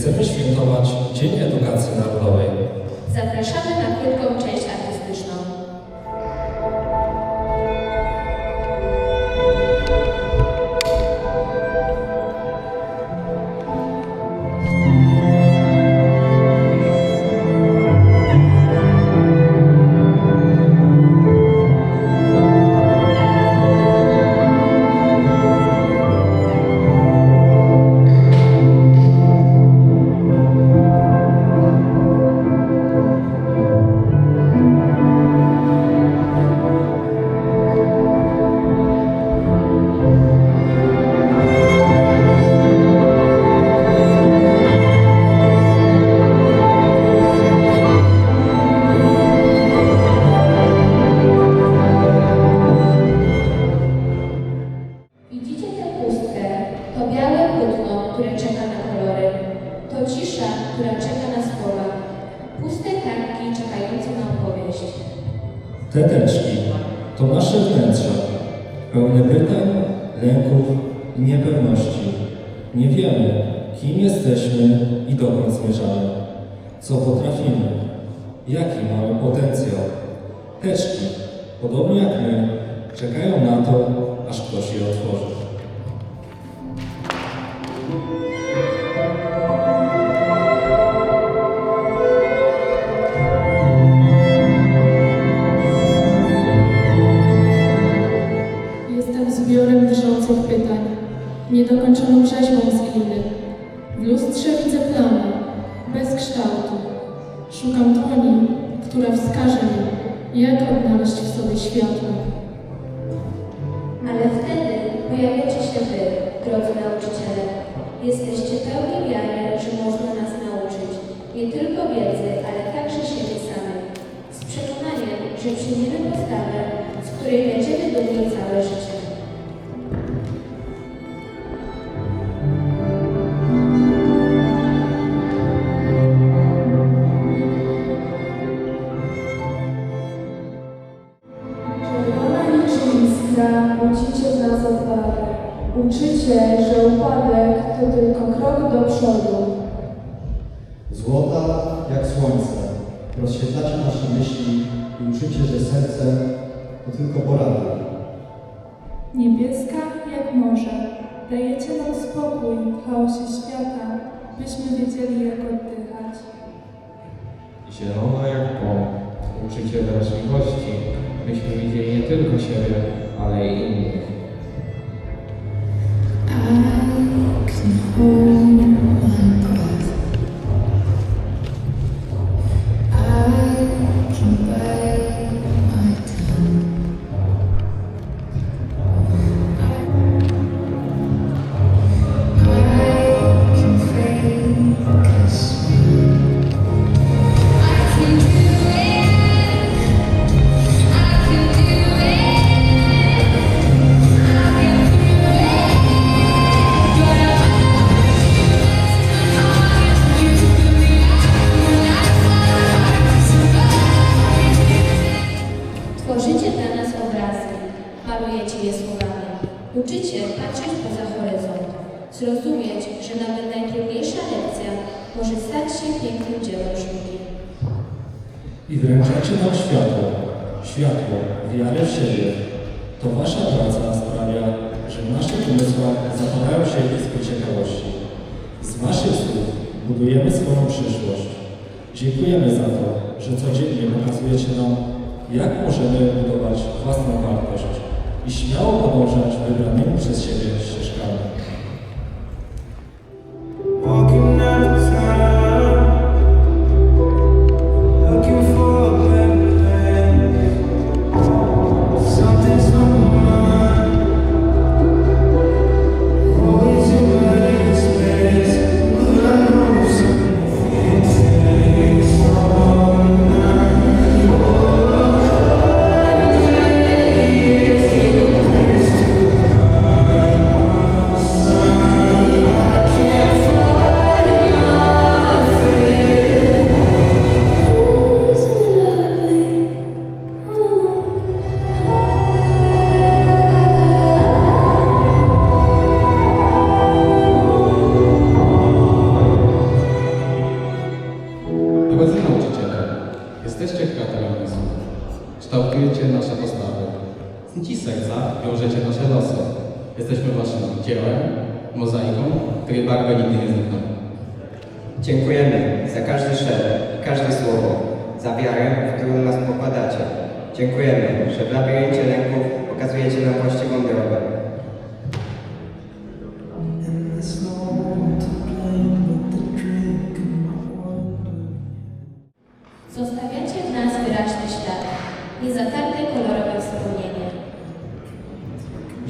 chcemy świętować Dzień Edukacji Narodowej. Te teczki to nasze wnętrza, pełne pytań, lęków i niepewności. Nie wiemy, kim jesteśmy i dokąd zmierzamy, co potrafimy, jaki mamy potencjał. Teczki, podobnie jak my, czekają na to, aż ktoś je otworzy. Drżących pytań, niedokończoną rzeźbą z gliny. W lustrze widzę plamy, bez kształtu. Szukam dłoni, która wskaże mi, jak odnaleźć w sobie światło. Ale wtedy pojawiacie się wy, drodzy nauczyciele. Jesteście pełni wiary, że można nas nauczyć. Nie tylko wiedzy, ale także siebie samych. Z przekonaniem, że przyjmiemy postawę, z której będziemy dumni całe życie. Słońce, rozświetlacie nasze myśli i uczycie, że serce to tylko poranek. Niebieska jak morze, dajecie nam spokój w chaosie świata, byśmy wiedzieli, jak oddychać. Zielona jak pąk, uczycie wrażliwości, byśmy widzieli nie tylko siebie, ale i innych. Tworzycie zrozumieć, że nawet najtrudniejsza lekcja może stać się pięknym dziełem sztuki. I wręczacie nam światło, światło, wiarę w siebie. To wasza praca sprawia, że w naszych umysłach zapalają się iskry ciekawości. Z waszych słów budujemy swoją przyszłość. Dziękujemy za to, że codziennie pokazujecie nam, jak możemy budować własną wartość i śmiało podążać wybranymi przez siebie ścieżkami. Z serca wiążecie nasze losy. Jesteśmy waszym dziełem, mozaiką, której barwy nigdy nie znikną. Dziękujemy za każdy szereg i każde słowo, za wiarę, w którą nas pokładacie. Dziękujemy, że w labiryncie lęków pokazujecie nam właściwą drogę. Zostawiacie w nas wyraźny ślad, niezatarte kolorowe wspomnienie.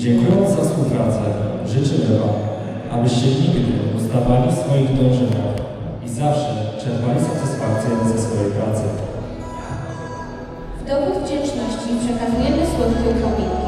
Dziękując za współpracę, życzymy Wam, abyście nigdy nie ustawali w swoich dążeniach i zawsze czerpali satysfakcję ze swojej pracy. W dowód wdzięczności przekazujemy słodki upominek.